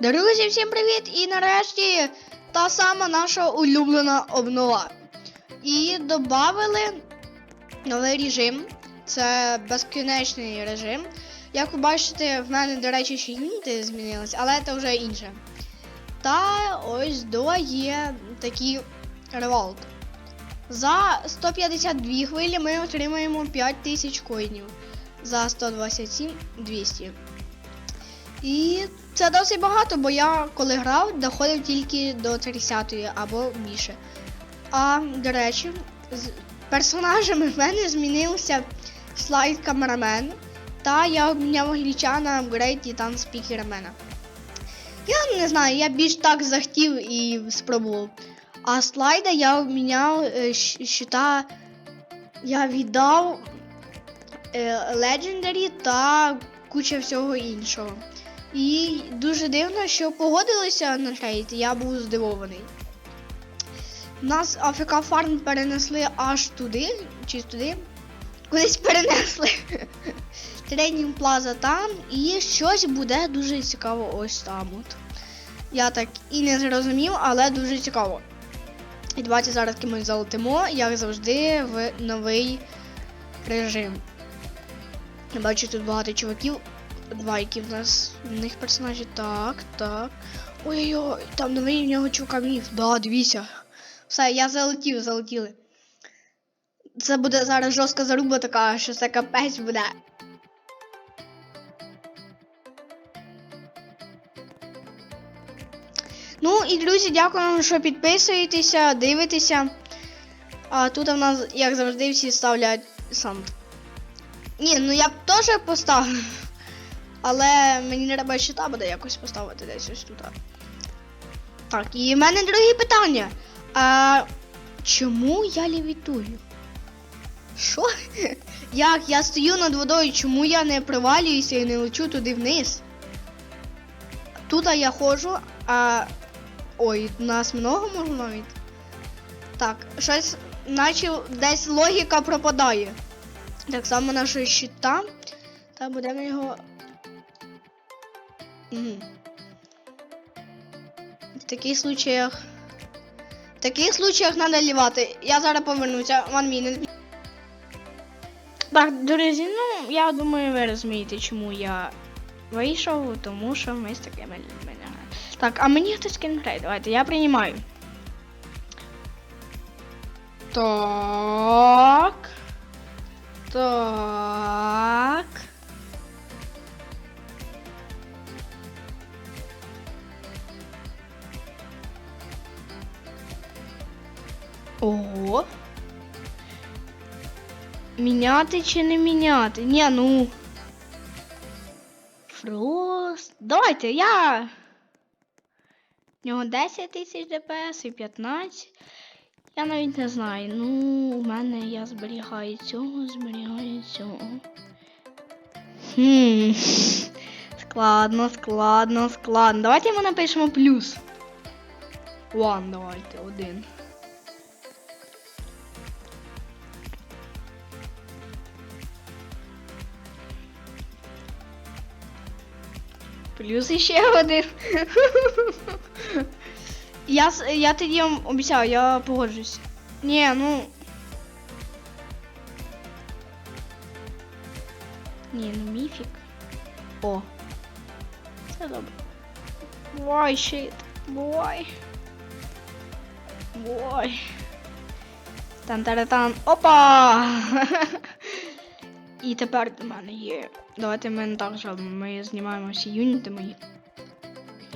Друзі, всім привіт! І нарешті та сама наша улюблена обнова. І додали новий режим. Це безкінечний режим. Як ви бачите, в мене, до речі, ще юніти змінились, але це вже інше. Та ось до є такий револт. За 152 хвилі ми отримаємо 5000 коїнів. За 127 200. І це досить багато, бо я коли грав, доходив тільки до 30-ї або більше. А, до речі, з персонажами в мене змінився слайд камерамен, та я обміняв гліча на апгрейд Титан спікермена. Я не знаю, я більш так захотів і спробував. А слайда я обміняв е, щита, я віддав е, Legendary та куча всього іншого. І дуже дивно, що погодилися на трейд, я був здивований. Нас АФК фарм перенесли аж туди, чи туди, кудись перенесли. Тренінг плаза там, і щось буде дуже цікаво ось там. От. Я так і не зрозумів, але дуже цікаво. І давайте зараз кимось залетимо, як завжди, в новий режим. Бачу тут багато чуваків. Два, які в нас в них персонажі. Так, так. Ой-ой-ой, там новий в нього чувака міф. Да, дивіться. Все, я залетів, залетіли. Це буде зараз жорстка заруба така, що це капець буде. Ну і друзі, дякую вам, що підписуєтеся, дивитеся. А тут в нас, як завжди, всі ставлять санд. Ні, ну я б теж поставив. Але мені не треба щита буде якось поставити десь ось тут. Так, і в мене друге питання. А чому я лівітую? Що? Як? Я стою над водою, чому я не провалююся і не лечу туди вниз? Тут я ходжу, а. Ой, нас много можна навіть. Так, щось, наче десь логіка пропадає. Так само нашого щита. Та будемо його. В таких случаях. В таких случаях треба лівати. Я зараз повернуся. One minute. Так, друзі, ну я думаю, ви розумієте, чому я вийшов, тому що ми з такими людьми не. Так, а мені хтось кине грає. Давайте, я приймаю. Так. Так. Ого. Міняти чи не міняти? Ні, ну. Фрост. Давайте, я. У нього 10 тисяч ДПС і 15. Я навіть не знаю. Ну, у мене я зберігаю цього, зберігаю цього. Хм. Складно, складно, складно. Давайте ми напишемо плюс. One, давайте, один. Плюс іще один. я, я тоді вам обіцяю, я погоджусь. Ні, ну. Ні, ну міфік. О. Це добре. Бувай, щит. Бувай. Бувай. Тан-таратан. Опа! І тепер до мене є. Давайте ми так зробимо. Ми знімаємо всі юніти мої.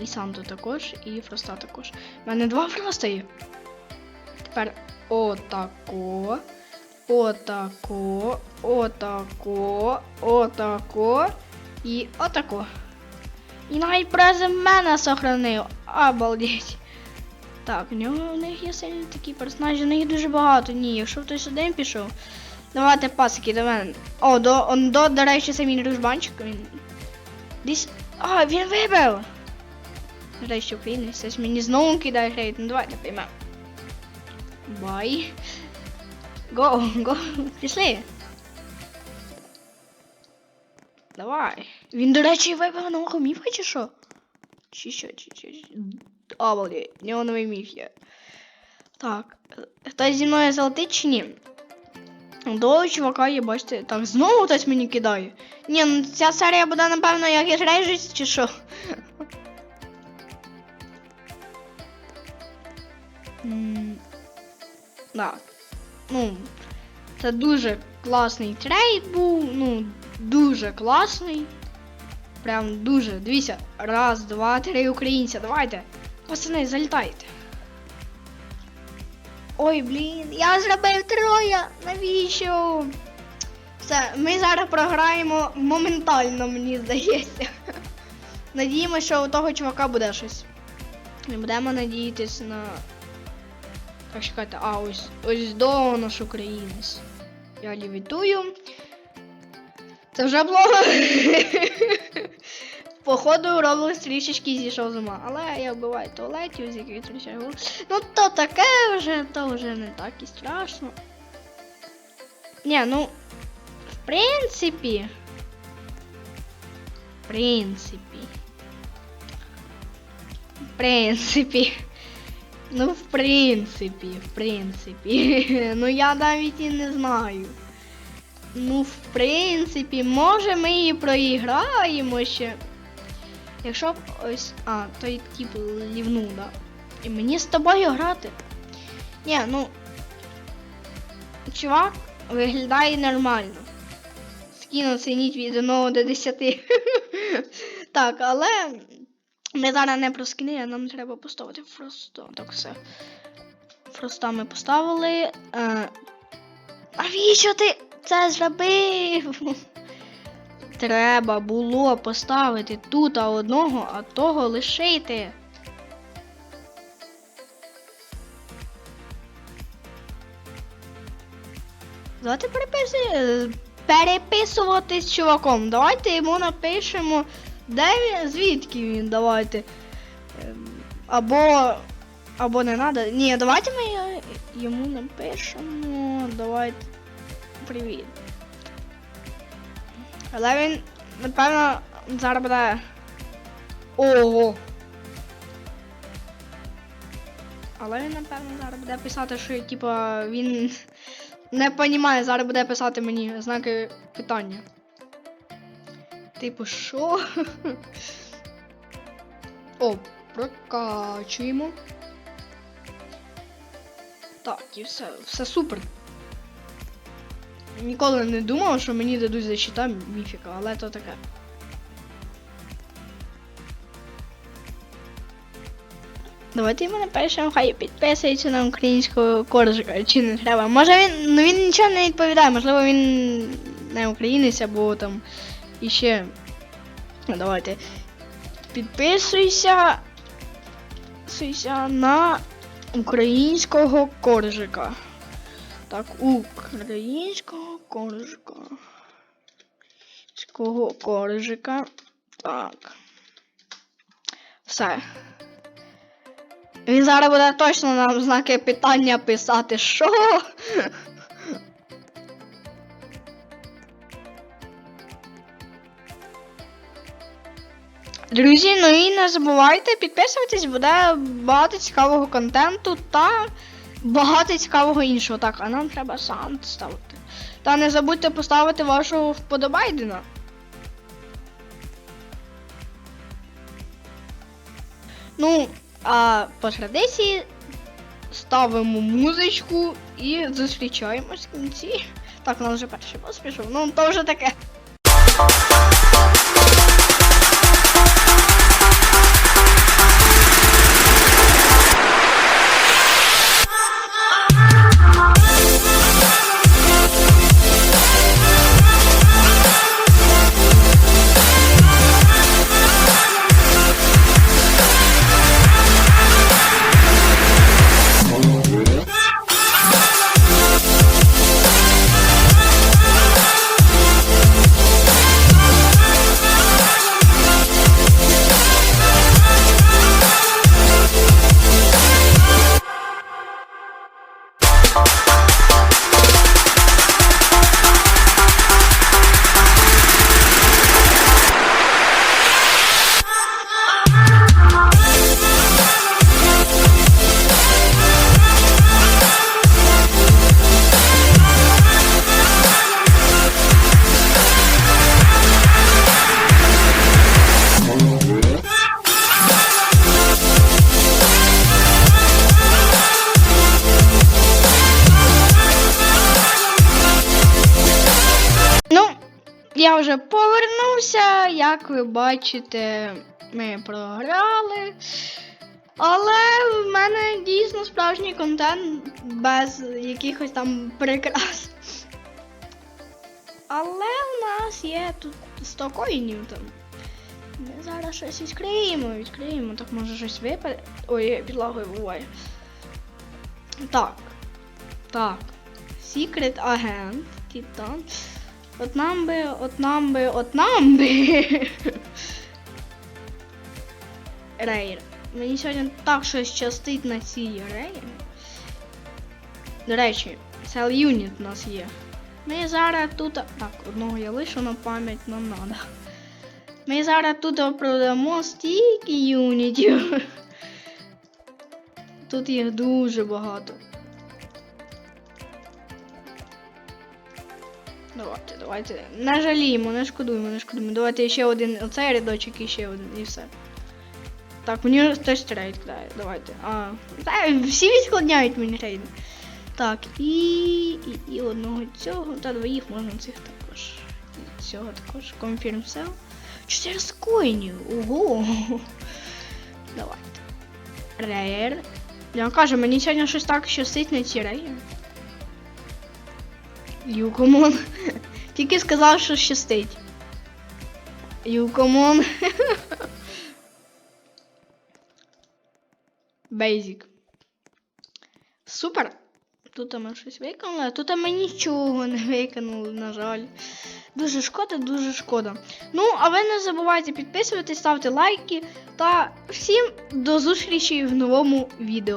І Санту також, і Фроста також. У мене два Фроста є. Тепер отако. Отако. Отако. Отако. І отако. І навіть презент мене сохранив. Обалдеть. Так, в нього в них є сильні такі персонажі, в них дуже багато. Ні, якщо хтось один пішов. Давайте пасики до мене. О, до, он, до, до речі, це дружбанчик. Він. Десь. А, він вибив! До речі, Україна, щось мені знову кидає грейд. Ну давайте приймемо. Бай. Го, го, пішли. Давай. Він, до речі, вибив нового міфа чи що? Чи що, чи що, чи... Обалдеть, неоновий міф є. Так, хтось зі мною залетить чи ні? До чувака є, бачите. Так, знову хтось мені кидає. Ні, ну ця серія буде, напевно, як я рейжусь, чи що. Так. Ну, це дуже класний трейд був. Ну, дуже класний. Прям дуже. Дивіться. Раз, два, три українця. Давайте. Пацани, залітайте. Ой, блін, я зробив троє. Навіщо? Все, ми зараз програємо моментально, мені здається. Надіємося, що у того чувака буде щось. Не будемо надіятись на. Так, чекайте, а ось ось до наш українець. Я лівітую. Це вже було. Походу, Roblox трішечки зійшов з ума. Але я вбиваю туалетів, з яких зустрічаю. Ну то таке вже, то вже не так і страшно. Ні, ну. В принципі. В принципі. В принципі. Ну, в принципі, в принципі. Ну я навіть і не знаю. Ну, в принципі, може ми і проіграємо ще. Якщо б ось. А, той тип лівнув, да. І мені з тобою грати. Ні, ну. Чувак виглядає нормально. Скину оцініть від 1 до 10. так, але ми зараз не про скини, а нам треба поставити просто. Так все. Фроста ми поставили. Е, навіщо ти це зробив? Треба було поставити тут одного, а того лишити. Давайте переписи... е, переписувати з чуваком. Давайте йому напишемо, де він, звідки він, давайте. Ем, Або. Або не треба. Ні, давайте ми йому напишемо. Давайте. Привіт. Але він, напевно, зараз буде. Ого. Але він, напевно, зараз буде писати, що типа він не розуміє, зараз буде писати мені знаки питання. Типу, що? О, прокачуємо. Так, і все, все супер. Ніколи не думав, що мені дадуть за щита міфіка, але то таке. Давайте йому напишемо, хай підписується на українського коржика, чи не треба. Може він. Ну він нічого не відповідає, можливо він не українець або там іще. Ну, давайте. Підписуйся на українського коржика. Так, українського коржика. Українського коржика. Так. Все. Він зараз буде точно нам знаки питання писати. Що? Друзі, ну і не забувайте підписуватись, буде багато цікавого контенту та багато цікавого іншого. Так, а нам треба саунд ставити. Та не забудьте поставити вашу вподобайдена. Ну, а по традиції ставимо музичку і зустрічаємось в кінці. Так, у нас вже перший бос пішов. Ну, то вже таке. Вже повернувся. Як ви бачите, ми програли. Але в мене дійсно справжній контент без якихось там прикрас. Але в нас є тут 100 коїнів там. Ми зараз щось відкриємо, відкриємо, так може щось випаде. Ой, підлагою буває. Так. Так. Secret агент. Титан. От нам би, от нам би, от нам би. Рейр. Мені сьогодні так щось щастить на цій рейр. До речі, Cell Unit у нас є. Ми зараз тут. Так, одного я лишу на пам'ять нам надо. Ми зараз тут продамо стільки юнітів. Тут їх дуже багато. Давайте, давайте. Не жаліємо, не шкодуємо, не шкодуємо. Давайте ще один оцей рядочок і ще один, і все. Так, мені хтось трейд кидає. Давайте. А, та, всі відскладняють мені трейди. Так, і, і, і одного цього, та двоїх можна цих також. І цього також. Confirm sell. 4 коїнів. Ого. Давайте. Рейер. Я кажу, мені сьогодні щось так щастить на ці рейери. Юкомон. Тільки сказав, що щастить. Юкомон. Бейзік. Супер. Тут ми щось виконали, тут ми нічого не виконали, на жаль. Дуже шкода, дуже шкода. Ну, а ви не забувайте підписуватись, ставити лайки та всім до зустрічі в новому відео.